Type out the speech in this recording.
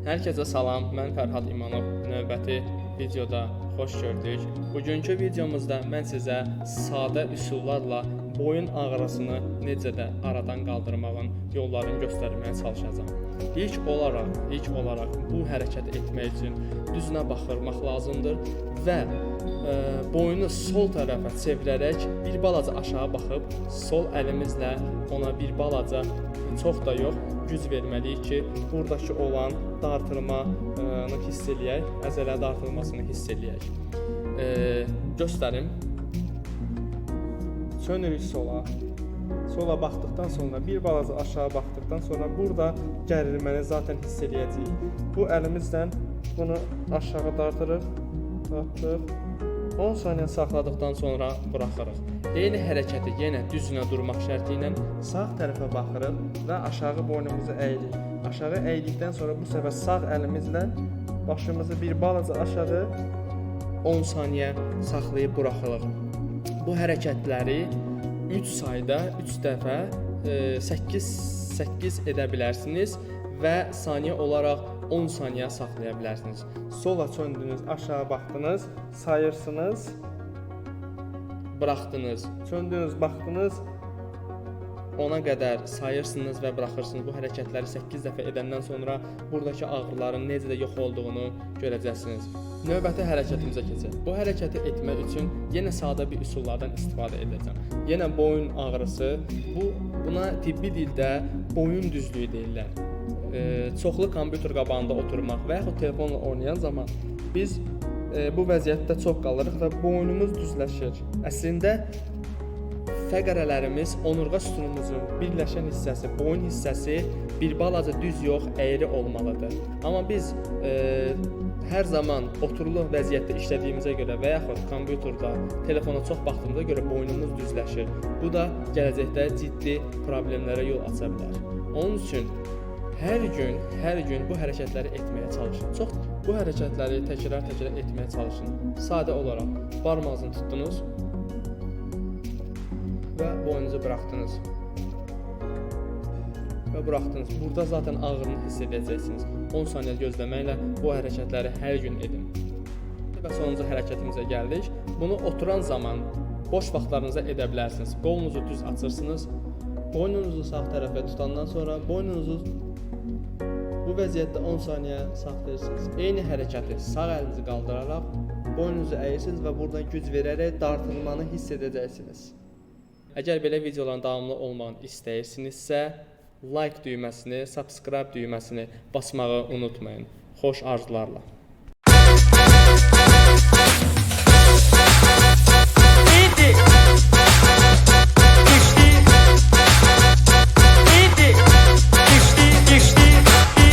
Hər kəsə salam, mən Fərhad İmanov. Növbəti videoda xoş gördük. Bugünkü videomuzda mən sizə sadə üsullarla boyun ağrısını necə də aradan qaldırmağın yollarını göstərməyə çalışacağam. İlk olaraq, ilk olaraq bu hərəkət etmək üçün düzünə baxırmaq lazımdır və e, boynu sol tərəfə çevirərək bir balaca aşağı baxıb sol əlimizlə ona bir balaca çox da yox güc verməliyik ki, buradakı olan dartırmanı hiss eləyək, əzələ dartılmasını hiss eləyək. E, göstərim. Çönürük sola. Sola baxdıqdan sonra bir balaca aşağı baxdıqdan sonra burada gərilməni zaten hiss eləyəcəyik. Bu əlimizlə bunu aşağı dartırıq, dartdıq. 10 saniyə saxladıqdan sonra buraxırıq. Eyni hərəkəti yenə düzünə durmaq şərti ilə sağ tərəfə baxırıq və aşağı boynumuzu əyirik. Aşağı əyildikdən sonra bu səfər sağ əlimizlə başımızı bir balaca aşağı 10 saniyə saxlayıb buraxırıq. Bu hərəkətləri 3 sayda 3 dəfə e, 8 8 edə bilərsiniz və saniyə olaraq 10 saniyə saxlaya bilərsiniz. Sola çöndünüz, aşağı baxdınız, sayırsınız, buraxdınız. Çöndünüz, baxdınız, ona qədər sayırsınız və buraxırsınız. Bu hərəkətləri 8 dəfə edəndən sonra buradakı ağrıların necə də yox olduğunu görəcəksiniz. Növbəti hərəkətimizə keçək. Bu hərəkəti etmək üçün yenə sadə bir üsullardan istifadə edəcəm. Yenə boyun ağrısı. Bu buna tibbi dildə boyun düzlüyü deyirlər. E, çoxlu kompüter qabağında oturmaq və yaxud telefonla oynayan zaman biz e, bu vəziyyətdə çox qalırıq və boynumuz düzləşir. Əslində fəqərələrimiz onurğa sütunumuzun birləşən hissəsi, boyun hissəsi bir balaca düz yox, əyri olmalıdır. Amma biz e, hər zaman oturulu vəziyyətdə işlədiyimizə görə və yaxud kompüterdə, telefona çox baxdığımıza görə boynumuz düzləşir. Bu da gələcəkdə ciddi problemlərə yol aça bilər. Onun üçün hər gün, hər gün bu hərəkətləri etməyə çalışın. Çox bu hərəkətləri təkrar-təkrar etməyə çalışın. Sadə olaraq barmağınızı tutdunuz, və boynunuzu buraxdınız. Və buraxdınız. Burada zaten ağrını hiss edəcəksiniz. 10 saniyə gözləməklə bu hərəkətləri hər gün edin. Və sonuncu hərəkətimizə gəldik. Bunu oturan zaman boş vaxtlarınızda edə bilərsiniz. Qolunuzu düz açırsınız. Boynunuzu sağ tərəfə tutandan sonra boynunuzu bu vəziyyətdə 10 saniyə saxlayırsınız. Eyni hərəkəti sağ əlinizi qaldıraraq boynunuzu əyirsiniz və buradan güc verərək dartılmanı hiss edəcəksiniz. Əgər belə videoların davamlı olmağını istəyirsinizsə, like düyməsini, subscribe düyməsini basmağı unutmayın. Xoş arzularla.